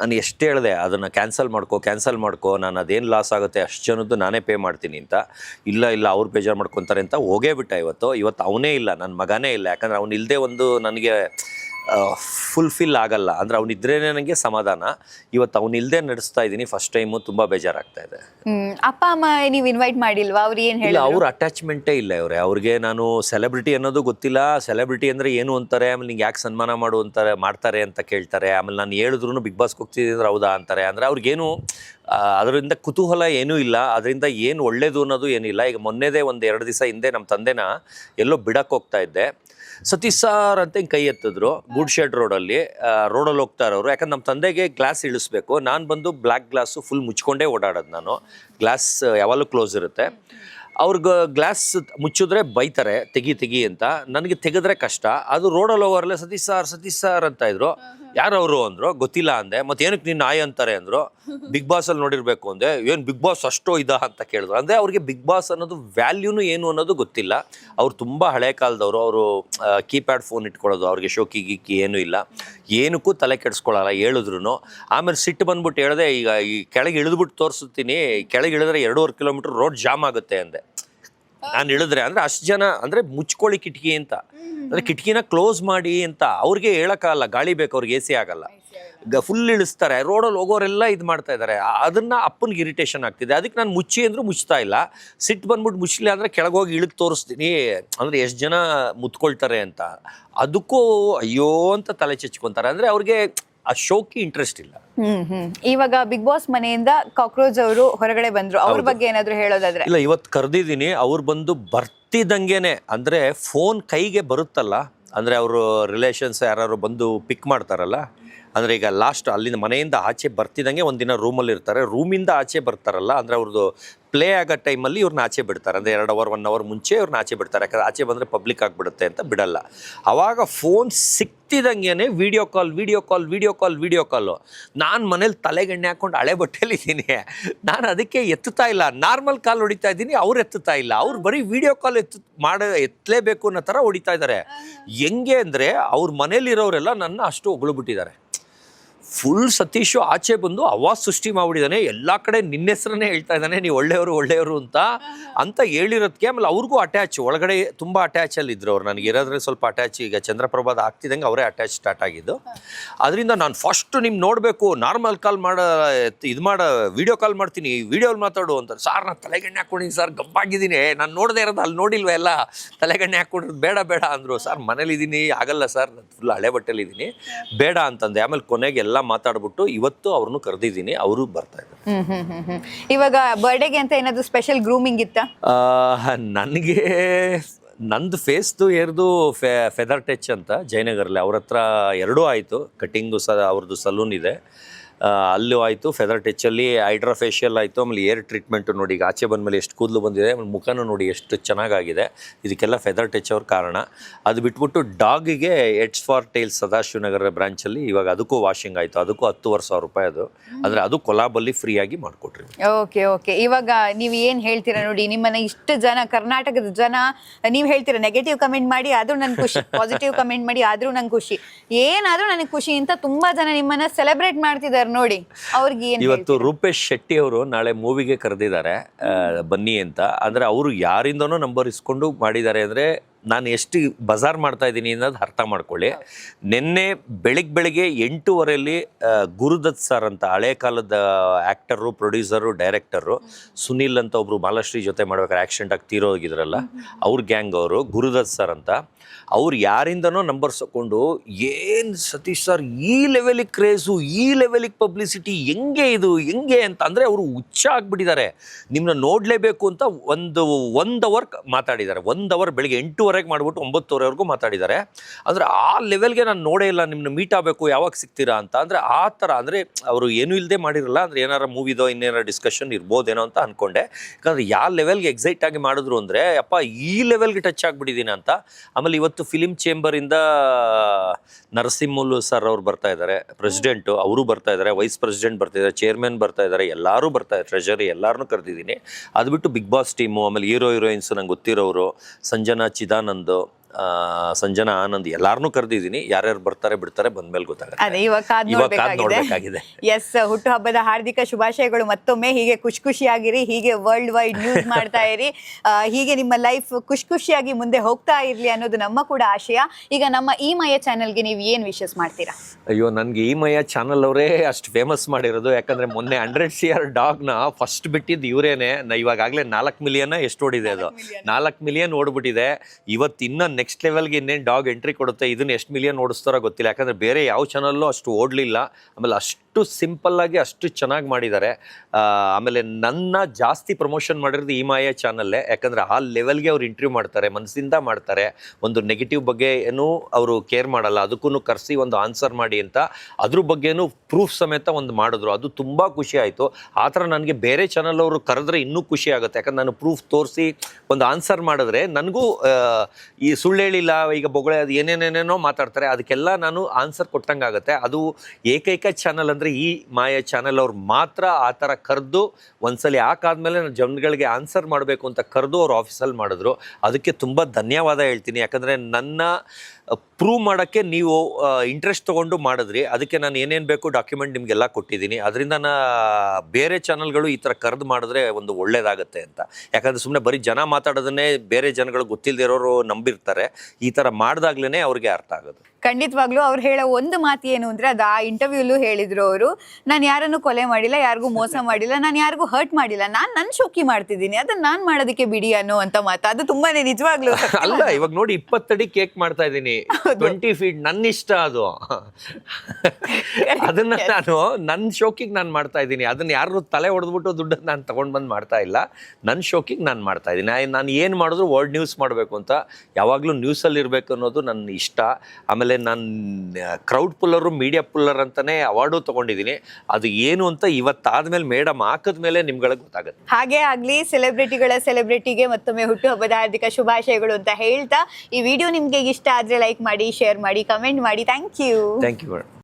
ನಾನು ಎಷ್ಟು ಹೇಳಿದೆ ಅದನ್ನು ಕ್ಯಾನ್ಸಲ್ ಮಾಡ್ಕೋ ಕ್ಯಾನ್ಸಲ್ ಮಾಡ್ಕೋ ನಾನು ಅದೇನು ಲಾಸ್ ಆಗುತ್ತೆ ಅಷ್ಟು ಜನದ್ದು ನಾನೇ ಪೇ ಮಾಡ್ತೀನಿ ಅಂತ. ಇಲ್ಲ ಇಲ್ಲ ಅವ್ರು ಬೇಜಾರು ಮಾಡ್ಕೊತಾರೆ ಅಂತ ಹೋಗೇ ಬಿಟ್ಟ ಇವತ್ತು. ಇವತ್ತು ಅವನೇ ಇಲ್ಲ ನನ್ನ ಮಗನೇ ಇಲ್ಲ. ಯಾಕಂದರೆ ಅವನು ಇಲ್ಲದೆ ಒಂದು ನನಗೆ ಫುಲ್ಫಿಲ್ ಆಗಲ್ಲ. ಅಂದ್ರೆ ಅವನಿದ್ರೇ ನನಗೆ ಸಮಾಧಾನ. ಇವತ್ತು ಅವನಿಲ್ಲದೆ ನಡೆಸ್ತಾ ಇದ್ದೀನಿ ಫಸ್ಟ್ ಟೈಮು ತುಂಬಾ ಬೇಜಾರಾಗ್ತಾ ಇದೆ. ಹ್ಮ್ ಅಪ್ಪ ಅಮ್ಮ ನೀವು ಇನ್ವೈಟ್ ಮಾಡಿಲ್ವಾ? ಅವ್ರು ಏನ್ ಇಲ್ಲ ಹೇಳಿದ್ರು? ಅವ್ರ ಅಟ್ಯಾಚ್ಮೆಂಟೇ ಇಲ್ಲ ಇವ್ರೆ. ಅವ್ರಿಗೆ ನಾನು ಸೆಲೆಬ್ರಿಟಿ ಅನ್ನೋದು ಗೊತ್ತಿಲ್ಲ. ಸೆಲೆಬ್ರಿಟಿ ಅಂದ್ರೆ ಏನು ಅಂತಾರೆ? ಆಮೇಲೆ ನಿಂಗೆ ಯಾಕೆ ಸನ್ಮಾನ ಮಾಡು ಅಂತಾರೆ ಮಾಡ್ತಾರೆ ಅಂತ ಕೇಳ್ತಾರೆ. ಆಮೇಲೆ ನಾನು ಹೇಳಿದ್ರು ಬಿಗ್ ಬಾಸ್ಗೆ ಹೋಗ್ತಿದ್ದೀನಿ ಅಂದ್ರೆ ಹೌದಾ ಅಂತಾರೆ. ಅಂದ್ರೆ ಅವ್ರಿಗೇನು ಆ, ಅದರಿಂದ ಕುತೂಹಲ ಏನೂ ಇಲ್ಲ. ಅದರಿಂದ ಏನು ಒಳ್ಳೇದು ಅನ್ನೋದು ಏನಿಲ್ಲ. ಈಗ ಮೊನ್ನೆದೇ ಒಂದು ಎರಡು ದಿವಸ ಹಿಂದೆ ನಮ್ಮ ತಂದೆನ ಎಲ್ಲೋ ಬಿಡಕ್ಕೆ ಹೋಗ್ತಾ ಇದ್ದೆ. ಸತೀಶ್ ಸಾರ್ ಅಂತ ಹಿಂಗೆ ಕೈ ಎತ್ತಿದ್ರು ಗುಡ್ ಶೆಡ್ ರೋಡಲ್ಲಿ ರೋಡಲ್ಲಿ ಹೋಗ್ತಾ ಇರೋರು. ಯಾಕಂದ್ರೆ ನಮ್ಮ ತಂದೆಗೆ ಗ್ಲಾಸ್ ಇಳಿಸ್ಬೇಕು. ನಾನು ಬಂದು ಬ್ಲ್ಯಾಕ್ ಗ್ಲಾಸು ಫುಲ್ ಮುಚ್ಕೊಂಡೇ ಓಡಾಡೋದು ನಾನು. ಗ್ಲಾಸ್ ಯಾವಾಗಲೂ ಕ್ಲೋಸ್ ಇರುತ್ತೆ. ಅವ್ರಿಗೆ ಗ್ಲಾಸ್ ಮುಚ್ಚಿದ್ರೆ ಬೈತಾರೆ, ತೆಗಿ ತೆಗಿ ಅಂತ. ನನಗೆ ತೆಗೆದ್ರೆ ಕಷ್ಟ. ಅದು ರೋಡಲ್ಲಿ ಹೋಗೋರಲ್ಲೇ ಸತೀಶ್ ಸಾರ್ ಸತೀಶ್ ಸಾರ್ ಅಂತ ಇದ್ರು. ಯಾರು ಅವರು ಅಂದ್ರು? ಗೊತ್ತಿಲ್ಲ ಅಂದೆ. ಮತ್ತೆ ಏನಕ್ಕೆ ನೀನು ನಾಯಿ ಅಂತಾರೆ ಅಂದ್ರು? ಬಿಗ್ ಬಾಸ್ ಅಲ್ಲಿ ನೋಡಿರ್ಬೇಕು ಅಂದೆ. ಏನು ಬಿಗ್ ಬಾಸ್ ಅಷ್ಟೋ ಇದ ಅಂತ ಕೇಳಿದ್ರು. ಅಂದ್ರೆ ಅವ್ರಿಗೆ ಬಿಗ್ ಬಾಸ್ ಅನ್ನೋದು ವ್ಯಾಲ್ಯೂನು ಏನು ಅನ್ನೋದು ಗೊತ್ತಿಲ್ಲ. ಅವ್ರು ತುಂಬಾ ಹಳೆ ಕಾಲದವರು. ಅವರು ಕೀಪ್ಯಾಡ್ ಫೋನ್ ಇಟ್ಕೊಳ್ಳೋದು, ಅವ್ರಿಗೆ ಶೋಕಿ ಗೀಕಿ ಏನೂ ಇಲ್ಲ. ಏನಕ್ಕೂ ತಲೆ ಕೆಡಿಸ್ಕೊಳ್ಳಲ್ಲ ಹೇಳಿದ್ರು ಆಮೇಲೆ ಸಿಟ್ಟು ಬಂದ್ಬಿಟ್ಟು ಹೇಳಿದೆ, ಈಗ ಈ ಕೆಳಗೆ ಇಳಿದ್ಬಿಟ್ಟು ತೋರಿಸ್ತೀನಿ. ಕೆಳಗೆ ಇಳಿದ್ರೆ ಎರಡೂವರೆ ಕಿಲೋಮೀಟರ್ ರೋಡ್ ಜಾಮ್ ಆಗುತ್ತೆ ಅಂದೆ. ನಾನು ಇಳಿದ್ರೆ ಅಂದ್ರೆ ಅಷ್ಟು ಜನ, ಅಂದ್ರೆ ಮುಚ್ಕೊಳ್ಳಿ ಕಿಟಕಿ ಅಂತ. ಅಂದ್ರೆ ಕಿಟಕಿನ ಕ್ಲೋಸ್ ಮಾಡಿ ಅಂತ ಅವ್ರಿಗೆ ಹೇಳಕ್ಕಾಗಲ್ಲ ಗಾಳಿ ಬೇಕು ಅವ್ರಿಗೆ ಎ ಸಿ ಆಗಲ್ಲ ಫುಲ್ ಇಳಿಸ್ತಾರೆ ರೋಡಲ್ಲಿ ಹೋಗೋರೆಲ್ಲ ಇದು ಮಾಡ್ತಾ ಇದ್ದಾರೆ ಅದನ್ನ ಅಪ್ಪನಿಗೆ ಇರಿಟೇಷನ್ ಆಗ್ತಿದೆ. ಅದಕ್ಕೆ ನಾನು ಮುಚ್ಚಿ ಅಂದ್ರೂ ಮುಚ್ತಾ ಇಲ್ಲ. ಸಿಟ್ಟು ಬಂದ್ಬಿಟ್ಟು ಮುಚ್ಚಲಿ ಅಂದ್ರೆ ಕೆಳಗೋಗಿ ಇಳಿದು ತೋರಿಸ್ತೀನಿ. ಅಂದ್ರೆ ಎಷ್ಟು ಜನ ಮುತ್ಕೊಳ್ತಾರೆ ಅಂತ. ಅದಕ್ಕೂ ಅಯ್ಯೋ ಅಂತ ತಲೆ ಚಚ್ಕೊಂತಾರೆ. ಅಂದ್ರೆ ಅವ್ರಿಗೆ ಆ ಶೋಕಿ ಇಂಟ್ರೆಸ್ಟ್ ಇಲ್ಲ. ಹ್ಮ್ ಹ್ಮ್. ಇವಾಗ ಬಿಗ್ ಬಾಸ್ ಮನೆಯಿಂದ ಕಾಕ್ರೋಚ್ ಅವರು ಹೊರಗಡೆ ಬಂದ್ರು. ಅವ್ರ ಬಗ್ಗೆ ಏನಾದ್ರು ಹೇಳೋದಾದ್ರೆ? ಇಲ್ಲ ಇವತ್ತು ಕರೆದಿದ್ದೀನಿ ಅವ್ರು ಬಂದು ಬರ್ತಿದ್ದಂಗೆನೆ ಅಂದರೆ ಫೋನ್ ಕೈಗೆ ಬರುತ್ತಲ್ಲ ಅಂದರೆ ಅವರು ರಿಲೇಷನ್ಸ್ ಯಾರು ಬಂದು ಪಿಕ್ ಮಾಡ್ತಾರಲ್ಲ ಅಂದರೆ ಈಗ ಲಾಸ್ಟ್ ಅಲ್ಲಿಂದ ಮನೆಯಿಂದ ಆಚೆ ಬರ್ತಿದ್ದಂಗೆ ಒಂದಿನ ರೂಮಲ್ಲಿ ಇರ್ತಾರೆ. ರೂಮಿಂದ ಆಚೆ ಬರ್ತಾರಲ್ಲ ಅಂದರೆ ಅವ್ರದ್ದು ಪ್ಲೇ ಆಗೋ ಟೈಮಲ್ಲಿ ಇವ್ರನ್ನ ಆಚೆ ಬಿಡ್ತಾರೆ. ಅಂದರೆ ಎರಡು ಅವರ್ ಒನ್ ಅವರ್ ಮುಂಚೆ ಇವ್ರನ್ನ ಆಚೆ ಬಿಡ್ತಾರೆ. ಯಾಕಂದರೆ ಆಚೆ ಬಂದರೆ ಪಬ್ಲಿಕ್ ಆಗಿಬಿಡುತ್ತೆ ಅಂತ ಬಿಡಲ್ಲ. ಆವಾಗ phone ಸಿಕ್ತಿದಂಗೆ video call video call video call video call ನಾನು ಮನೇಲಿ ತಲೆಗೆಣ್ಣೆ ಹಾಕ್ಕೊಂಡು ಹಳೆ ಬಟ್ಟೆಲಿದ್ದೀನಿ ನಾನು ಅದಕ್ಕೆ ಎತ್ತುತ್ತಾ ಇಲ್ಲ. ನಾರ್ಮಲ್ ಕಾಲ್ ಹೊಡಿತಾ ಇದ್ದೀನಿ ಅವ್ರು ಎತ್ತುತ್ತಾ ಇಲ್ಲ. ಅವ್ರು ಬರೀ ವಿಡಿಯೋ ಕಾಲ್ ಎತ್ತು ಮಾಡ ಎತ್ತಲೇಬೇಕು ಅನ್ನೋ ಥರ ಹೊಡಿತಾ ಇದ್ದಾರೆ. ಹೆಂಗೆ ಅಂದರೆ ಅವ್ರ ಮನೇಲಿರೋರೆಲ್ಲ ನನ್ನ ಅಷ್ಟು ಹೊಗಳ್ಬಿಟ್ಟಿದ್ದಾರೆ. ಫುಲ್ ಸತೀಶು ಆಚೆ ಬಂದು ಅವಾ ಸೃಷ್ಟಿ ಮಾಡಿಬಿಟ್ಟಿದ್ದಾನೆ ಎಲ್ಲ ಕಡೆ ನಿನ್ನ ಹೆಸರನ್ನೇ ಹೇಳ್ತಾ ಇದ್ದಾನೆ ನೀವು ಒಳ್ಳೆಯವರು ಒಳ್ಳೆಯವರು ಅಂತ. ಅಂತ ಹೇಳಿರೋದಕ್ಕೆ ಆಮೇಲೆ ಅವ್ರಿಗೂ ಅಟ್ಯಾಚ್ ಒಳಗಡೆ ತುಂಬ ಅಟ್ಯಾಚಲ್ಲಿ ಇದ್ರು ಅವ್ರು ನನಗೆ. ಇರೋದ್ರಲ್ಲಿ ಸ್ವಲ್ಪ ಅಟ್ಯಾಚ್ ಈಗ ಚಂದ್ರಪ್ರಭಾದ ಆಗ್ತಿದ್ದಂಗೆ ಅವರೇ ಅಟ್ಯಾಚ್ ಸ್ಟಾರ್ಟ್ ಆಗಿದ್ದು. ಅದರಿಂದ ನಾನು ಫಸ್ಟ್ ನಿಮ್ಮ ನೋಡಬೇಕು ನಾರ್ಮಲ್ ಕಾಲ್ ಮಾಡ, ಇದು ಮಾಡ ವೀಡಿಯೋ ಕಾಲ್ ಮಾಡ್ತೀನಿ. ವಿಡಿಯೋಲಿ ಮಾತಾಡು ಅಂತ. ಸಾರ್, ನಾನು ತಲೆಗಣ್ಣೆ ಹಾಕೊಂಡಿದ್ದೀನಿ ಸರ್. ಗಪ್ಪಾಗಿದ್ದೀನಿ ನಾನು ನೋಡದೇ ಇರೋದು ಅಲ್ಲಿ ನೋಡಿಲ್ವ ಎಲ್ಲ. ತಲೆಗಣ್ಣೆ ಹಾಕೊಂಡಿರೋದು ಬೇಡ ಬೇಡ ಅಂದರು. ಸರ್, ಮನೇಲಿದ್ದೀನಿ. ಆಗಲ್ಲ ಸರ್. ನಾನು ಫುಲ್ ಹಳೆ ಬಟ್ಟೆಲಿದ್ದೀನಿ. ಬೇಡ ಅಂತಂದೆ. ಆಮೇಲೆ ಕೊನೆಗೆ ಎಲ್ಲ ಮಾತಾಡ್ಬಿಟ್ಟು ಇವತ್ತು ಅವ್ರನ್ನು ಕರೆದಿದ್ದೀನಿ ಅವರು ಬರ್ತಾ ಇದ್ದಾರೆ. ಇವಾಗ ಬರ್ಡೇಗೆ ಅಂತ ಏನಾದ್ರು ಸ್ಪೆಷಲ್ ಗ್ರೂಮಿಂಗ್ ಇತ್ತ? ನನಗೆ ನಂದು ಫೇಸ್ದು ಏರ್ದು ಫೆ ಫೆದರ್ ಟಚ್ ಅಂತ ಜಯನಗರಲ್ಲಿ ಅವ್ರ ಹತ್ರ ಎರಡೂ ಆಯಿತು. ಕಟ್ಟಿಂಗು ಸ ಅವ್ರದ್ದು ಸಲೂನ್ ಇದೆ. ಅಲ್ಲೂ ಆಯಿತು ಫೆದರ್ ಟಚ್ಚಲ್ಲಿ ಹೈಡ್ರಾ ಫೇಶಿಯಲ್ ಆಯಿತು ಆಮೇಲೆ ಏರ್ ಟ್ರೀಟ್ಮೆಂಟು ನೋಡಿ ಈಗ ಆಚೆ ಬಂದಮೇಲೆ ಎಷ್ಟು ಕೂದಲು ಬಂದಿದೆ ಆಮೇಲೆ ಮುಖನೂ ನೋಡಿ ಎಷ್ಟು ಚೆನ್ನಾಗಾಗಿದೆ. ಇದಕ್ಕೆಲ್ಲ ಫೆದರ್ ಟಚ್ ಅವ್ರ ಕಾರಣ. ಅದು ಬಿಟ್ಬಿಟ್ಟು ಡಾಗಿಗೆ ಎಡ್ಸ್ ಫಾರ್ ಟೈಲ್ಸ್ ಸದಾಶಿವನಗರ ಬ್ರಾಂಚಲ್ಲಿ ಇವಾಗ ಅದಕ್ಕೂ ವಾಷಿಂಗ್ ಆಯಿತು. ಅದಕ್ಕೂ ಹತ್ತುವರೆ ಸಾವಿರ ರೂಪಾಯಿ ಅದು. ಅಂದರೆ ಅದು ಕೊಲಾಬಲ್ಲಿ ಫ್ರೀಯಾಗಿ ಮಾಡಿಕೊಟ್ರಿ ಓಕೆ ಓಕೆ. ಇವಾಗ ನೀವು ಏನು ಹೇಳ್ತೀರಾ ನೋಡಿ ನಿಮ್ಮನ್ನ ಇಷ್ಟು ಜನ ಕರ್ನಾಟಕದ ಜನ ನೀವು ಹೇಳ್ತೀರಾ ನೆಗೆಟಿವ್ ಕಮೆಂಟ್ ಮಾಡಿ ಆದ್ರೂ ನನ್ನ ಖುಷಿ. <laughs> ಪಾಸಿಟಿವ್ ಕಮೆಂಟ್ ಮಾಡಿ ಆದ್ರೂ ನಂಗೆ ಖುಷಿ. ಏನಾದರೂ ನನಗೆ ಖುಷಿ ಅಂತ ತುಂಬಾ ಜನ ನಿಮ್ಮನ್ನ ಸೆಲೆಬ್ರೇಟ್ ಮಾಡ್ತಿದ್ದಾರೆ ನೋಡಿ ಅವ್ರಿಗೆ ಏನ್ ಇವತ್ತು ರೂಪೇಶ್ ಶೆಟ್ಟಿ ಅವರು ನಾಳೆ ಮೂವಿಗೆ ಕರೆದಿದ್ದಾರೆ ಬನ್ನಿ ಅಂತ. ಅಂದ್ರೆ ಅವರು ಯಾರಿಂದನೋ ನಂಬರ್ ಇಸ್ಕೊಂಡು ಮಾಡಿದ್ದಾರೆ ಅಂದ್ರೆ ನಾನು ಎಷ್ಟು ಬಜಾರ್ ಮಾಡ್ತಾ ಇದ್ದೀನಿ ಅನ್ನೋದು ಅರ್ಥ ಮಾಡ್ಕೊಳ್ಳಿ. ನಿನ್ನೆ ಬೆಳಿಗ್ಗೆ ಬೆಳಿಗ್ಗೆ ಎಂಟೂವರೆಯಲ್ಲಿ ಗುರುದತ್ ಸರ್ ಅಂತ ಹಳೆ ಕಾಲದ ಆ್ಯಕ್ಟರು ಪ್ರೊಡ್ಯೂಸರು ಡೈರೆಕ್ಟರು ಸುನಿಲ್ ಅಂತ ಒಬ್ಬರು ಮಾಲಾಶ್ರೀ ಜೊತೆ ಮಾಡ್ಬೇಕಾದ್ರೆ ಆಕ್ಸಿಡೆಂಟ್ ಆಗಿ ತೀರೋಗಿದ್ರಲ್ಲ ಅವ್ರ ಗ್ಯಾಂಗ್ ಅವರು ಗುರುದತ್ ಸರ್ ಅಂತ. ಅವ್ರು ಯಾರಿಂದನೋ ನಂಬರ್ಸ್ಕೊಂಡು ತಗೊಂಡು ಏನು ಸತೀಶ್ ಸರ್ ಈ ಲೆವೆಲಿಗೆ ಕ್ರೇಜು ಈ ಲೆವೆಲಿಗೆ ಪಬ್ಲಿಸಿಟಿ ಹೆಂಗೆ ಇದು, ಹೆಂಗೆ ಅಂತ ಅಂದರೆ ಅವರು ಹುಚ್ಚ ಆಗಿಬಿಟ್ಟಿದ್ದಾರೆ. ನಿಮ್ಮನ್ನ ನೋಡಲೇಬೇಕು ಅಂತ ಒಂದು ಒಂದು ಅವರ್ ಮಾತಾಡಿದ್ದಾರೆ. ಒಂದು ಅವರ್ ಬೆಳಿಗ್ಗೆ ಎಂಟೂವರೆಗೆ ಮಾಡಿಬಿಟ್ಟು ಒಂಬತ್ತುವರೆವರೆಗೂ ಮಾತಾಡಿದ್ದಾರೆ. ಅಂದರೆ ಆ ಲೆವೆಲ್ಗೆ ನಾನು ನೋಡೇ ಇಲ್ಲ ನಿಮ್ಮನ್ನ ಮೀಟ್ ಆಗಬೇಕು, ಯಾವಾಗ ಸಿಗ್ತೀರಾ ಅಂತ. ಅಂದರೆ ಆ ಥರ, ಅಂದರೆ ಅವರು ಏನೂ ಇಲ್ಲದೆ ಮಾಡಿರಲ್ಲ, ಅಂದರೆ ಏನಾರ ಮೂವಿದೋ ಇನ್ನೇನಾರ ಡಿಸ್ಕಷನ್ ಇರ್ಬೋದೇನೋ ಅಂತ ಅಂದ್ಕೊಂಡೆ ಯಾಕಂದರೆ ಯಾವ ಲೆವೆಲ್ಗೆ ಎಕ್ಸೈಟ್ ಆಗಿ ಮಾಡಿದ್ರು ಅಂದರೆ, ಅಪ್ಪ, ಈ ಲೆವೆಲ್ಗೆ ಟಚ್ ಆಗಿಬಿಟ್ಟಿದ್ದೀನಿ ಅಂತ. ಆಮೇಲೆ ಇವತ್ತು ಫಿಲಿಂ ಚೇಂಬರಿಂದ ನರಸಿಂಹುಲು ಸರ್ ಅವ್ರು ಬರ್ತಾ ಇದ್ದಾರೆ ಪ್ರೆಸಿಡೆಂಟು ಅವರು ಬರ್ತಾ ಇದ್ದಾರೆ ವೈಸ್ ಪ್ರೆಸಿಡೆಂಟ್ ಬರ್ತಾ ಇದ್ದಾರೆ ಚೇರ್ಮನ್ ಬರ್ತಾ ಇದ್ದಾರೆ ಎಲ್ಲರೂ ಬರ್ತಾ ಇದ್ದಾರೆ ಟ್ರೆಜರಿ ಎಲ್ಲರನ್ನೂ ಕರೆದಿದ್ದೀನಿ. ಅದು ಬಿಟ್ಟು ಬಿಗ್ ಬಾಸ್ ಟೀಮು ಆಮೇಲೆ ಹೀರೋ ಹೀರೋಯಿನ್ಸ್ ನಂಗೆ ಗೊತ್ತಿರೋರು ಸಂಜನಾ ಚಿದಾನಂದ್ ಸಂಜನಾ ಆನಂದ್ ಎಲ್ಲಾರನ್ನೂ ಕರೆದಿದ್ದೀನಿ. ಯಾರ್ಯಾರು ಬರ್ತಾರೆ ಬಿಡ್ತಾರೆ ಬಂದ್ಮೇಲೆ ಗೊತ್ತಾಗುತ್ತೆ. ಅದೇ ಇವಾಗ ಕಾದ್ ನೋಡ್ಬೇಕಾಗಿದೆ. ಎಸ್ ಹುಟ್ಟುಹಬ್ಬದ ಹಾರ್ದಿಕ ಶುಭಾಶಯಗಳು ಮತ್ತೊಮ್ಮೆ. ಹೀಗೆ ಖುಷಿ ಖುಷಿಯಾಗಿರಿ ಹೀಗೆ ವರ್ಲ್ಡ್ ವೈಡ್ ನ್ಯೂಸ್ ಮಾಡ್ತಾ ಇರಿ. ಹೀಗೆ ನಿಮ್ಮ ಲೈಫ್ ಖುಷಿ ಖುಷಿಯಾಗಿ ಮುಂದೆ ಹೋಗ್ತಾ ಇರ್ಲಿ ಅನ್ನೋದು ನಮ್ಮ ಕೂಡ ಆಶಯ. ಈಗ ನಮ್ಮ ಈ ಮಯ ಚಾನೆಲ್ಗೆ ನೀವು ಏನ್ ವಿಶಸ್ ಮಾಡ್ತೀರಾ? ಅಯ್ಯೋ ನನಗೆ ಈ ಮಯ ಚಾನಲ್ ಅವರೇ ಅಷ್ಟು ಫೇಮಸ್ ಮಾಡಿರೋದು. ಯಾಕಂದ್ರೆ ಮೊನ್ನೆ ಹಂಡ್ರೆಡ್ ಸಿ ಆರ್ ಡಾಗ್ನ ಫಸ್ಟ್ ಬಿಟ್ಟಿದ್ದು ಇವರೇನೆ. ಇವಾಗಲೇ ನಾಲ್ಕು ಮಿಲಿಯನ್ ಎಷ್ಟು ಓಡಿದೆ ಅದು. ನಾಲ್ಕು ಮಿಲಿಯನ್ ಓಡ್ಬಿಟ್ಟಿದೆ. ಇವತ್ತು ಇನ್ನ ನೆಕ್ಸ್ಟ್ ಲೆವೆಲ್ಗೆ ಇನ್ನೇನು ಡಾಗ್ ಎಂಟ್ರಿ ಕೊಡುತ್ತೆ, ಇದನ್ನು ಎಷ್ಟು ಮಿಲಿಯನ್ ಓಡಿಸ್ತಾರೋ ಗೊತ್ತಿಲ್ಲ. ಯಾಕಂದರೆ ಬೇರೆ ಯಾವ ಚಾನಲ್ಲೂ ಅಷ್ಟು ಓಡಲಿಲ್ಲ. ಆಮೇಲೆ ಅಷ್ಟು ಸಿಂಪಲ್ಲಾಗಿ ಅಷ್ಟು ಚೆನ್ನಾಗಿ ಮಾಡಿದ್ದಾರೆ. ಆಮೇಲೆ ನನ್ನ ಜಾಸ್ತಿ ಪ್ರಮೋಷನ್ ಮಾಡಿರೋದು ಈ ಮಾಯ ಚಾನಲ್ಲೇ ಯಾಕಂದ್ರೆ ಆ ಲೆವೆಲ್ಗೆ ಅವ್ರು ಇಂಟ್ರ್ಯೂ ಮಾಡ್ತಾರೆ, ಮನಸ್ಸಿಂದ ಮಾಡ್ತಾರೆ. ಒಂದು ನೆಗೆಟಿವ್ ಬಗ್ಗೆ ಏನೂ ಅವರು ಕೇರ್ ಮಾಡಲ್ಲ. ಅದಕ್ಕೂ ಕರೆಸಿ ಒಂದು ಆನ್ಸರ್ ಮಾಡಿ ಅಂತ ಅದ್ರ ಬಗ್ಗೆನೂ ಪ್ರೂಫ್ ಸಮೇತ ಒಂದು ಮಾಡಿದ್ರು. ಅದು ತುಂಬ ಖುಷಿ ಆಯಿತು. ಆ ಥರ ನನಗೆ ಬೇರೆ ಚಾನಲ್ ಅವರು ಕರೆದ್ರೆ ಇನ್ನೂ ಖುಷಿ ಆಗುತ್ತೆ. ಯಾಕಂದ್ರೆ ನಾನು ಪ್ರೂಫ್ ತೋರಿಸಿ ಒಂದು ಆನ್ಸರ್ ಮಾಡಿದ್ರೆ ನನಗೂ ಈ ಹೇಳಿಲ್ಲ ಈಗ ಬೊಗಳೆ, ಅದು ಏನೇನೇನೇನೋ ಮಾತಾಡ್ತಾರೆ, ಅದಕ್ಕೆಲ್ಲ ನಾನು ಆನ್ಸರ್ ಕೊಟ್ಟಂಗೆ ಆಗುತ್ತೆ ಅದು ಏಕೈಕ ಚಾನಲ್ ಅಂದರೆ ಈ ಮಾಯ ಚಾನಲ್ ಅವ್ರು ಮಾತ್ರ ಆ ಥರ ಕರೆದು ಒಂದ್ಸಲಿ ಯಾಕಾದ್ಮೇಲೆ ನಾನು ಜನಗಳಿಗೆ ಆನ್ಸರ್ ಮಾಡಬೇಕು ಅಂತ ಕರೆದು ಅವ್ರು ಆಫೀಸಲ್ಲಿ ಮಾಡಿದ್ರು. ಅದಕ್ಕೆ ತುಂಬ ಧನ್ಯವಾದ ಹೇಳ್ತೀನಿ. ಯಾಕಂದರೆ ನನ್ನ ಪ್ರೂವ್ ಮಾಡೋಕ್ಕೆ ನೀವು ಇಂಟ್ರೆಸ್ಟ್ ತೊಗೊಂಡು ಮಾಡಿದ್ರಿ. ಅದಕ್ಕೆ ನಾನು ಏನೇನು ಬೇಕು ಡಾಕ್ಯುಮೆಂಟ್ ನಿಮಗೆಲ್ಲ ಕೊಟ್ಟಿದ್ದೀನಿ. ಅದರಿಂದ ನಾ ಬೇರೆ ಚಾನಲ್ಗಳು ಈ ಥರ ಕರೆದು ಮಾಡಿದ್ರೆ ಒಂದು ಒಳ್ಳೇದಾಗತ್ತೆ ಅಂತ. ಯಾಕಂದರೆ ಸುಮ್ಮನೆ ಬರೀ ಜನ ಮಾತಾಡೋದನ್ನೇ ಬೇರೆ ಜನಗಳು ಗೊತ್ತಿಲ್ಲದೆ ಇರೋರು ನಂಬಿರ್ತಾರೆ. ಈ ಥರ ಮಾಡಿದಾಗ್ಲೇ ಅವ್ರಿಗೆ ಅರ್ಥ ಆಗೋದು. ಖಂಡಿತವಾಗ್ಲೂ ಅವ್ರು ಹೇಳೋ ಒಂದು ಮಾತು ಏನು ಅಂದರೆ ಅದು ಆ ಇಂಟರ್ವ್ಯೂಲು ಹೇಳಿದ್ರು ಅವರು ನಾನು ಯಾರನ್ನು ಕೊಲೆ ಮಾಡಿಲ್ಲ ಯಾರಿಗೂ ಮೋಸ ಮಾಡಿಲ್ಲ ನಾನು ಯಾರಿಗೂ ಹರ್ಟ್ ಮಾಡಿಲ್ಲ ನಾನು ನನ್ನ ಶೋಕಿ ಮಾಡ್ತಿದ್ದೀನಿ ಅದನ್ನ ನಾನು ಮಾಡೋದಕ್ಕೆ ಬಿಡಿ ಅನ್ನೋ ಅಂತ ಮಾತು. ಅದು ತುಂಬಾನೇ ನಿಜವಾಗ್ಲೂ ಅಲ್ಲ ಇವಾಗ ನೋಡಿ ಇಪ್ಪತ್ತಡಿ ಕೇಕ್ ಮಾಡ್ತಾ ಇದ್ದೀನಿ. ಟ್ವೆಂಟಿ ಫೀಟ್ ನನ್ನ ಇಷ್ಟ ಅದು. ಅದನ್ನ ನಾನು ನನ್ನ ಶೋಕಿಗೆ ನಾನು ಮಾಡ್ತಾ ಇದ್ದೀನಿ. ಅದನ್ನ ಯಾರು ತಲೆ ಹೊಡೆದ್ಬಿಟ್ಟು ದುಡ್ಡನ್ನು ನಾನು ತಗೊಂಡ್ ಬಂದು ಮಾಡ್ತಾ ಇಲ್ಲ. ನನ್ನ ಶೋಕಿಗೆ ನಾನು ಮಾಡ್ತಾ ಇದ್ದೀನಿ. ನಾನು ಏನು ಮಾಡಿದ್ರು ವರ್ಲ್ಡ್ ನ್ಯೂಸ್ ಮಾಡಬೇಕು ಅಂತ ಯಾವಾಗಲೂ ನ್ಯೂಸಲ್ಲಿ ಇರಬೇಕು ಅನ್ನೋದು ನನ್ನ ಇಷ್ಟ. ಆಮೇಲೆ ನಾನು ಕ್ರೌಡ್ ಪುಲ್ಲರು ಮೀಡಿಯಾ ಪುಲ್ಲರ್ ಅಂತಲೇ ಅವಾರ್ಡು ತಗೊಂಡಿದ್ದೀನಿ ಅದು ಏನು ಅಂತ ಇವತ್ತಾದ್ಮೇಲೆ ಮೇಡಮ್ ಹಾಕಿದ್ಮೇಲೆ ನಿಮ್ಗಳಿಗೆ ಗೊತ್ತಾಗುತ್ತೆ. ಹಾಗೆ ಆಗಲಿ ಸೆಲೆಬ್ರಿಟಿಗಳ ಸೆಲೆಬ್ರಿಟಿಗೆ ಮತ್ತೊಮ್ಮೆ ಹುಟ್ಟುಹಬ್ಬದ ಹಾರ್ದಿಕ ಶುಭಾಶಯಗಳು ಅಂತ ಹೇಳ್ತಾ ಈ ವಿಡಿಯೋ ನಿಮಗೆ ಇಷ್ಟ ಆದ್ರೆ ಲೈಕ್ ಮಾಡಿ ಶೇರ್ ಮಾಡಿ ಕಮೆಂಟ್ ಮಾಡಿ. Thank you thank you madam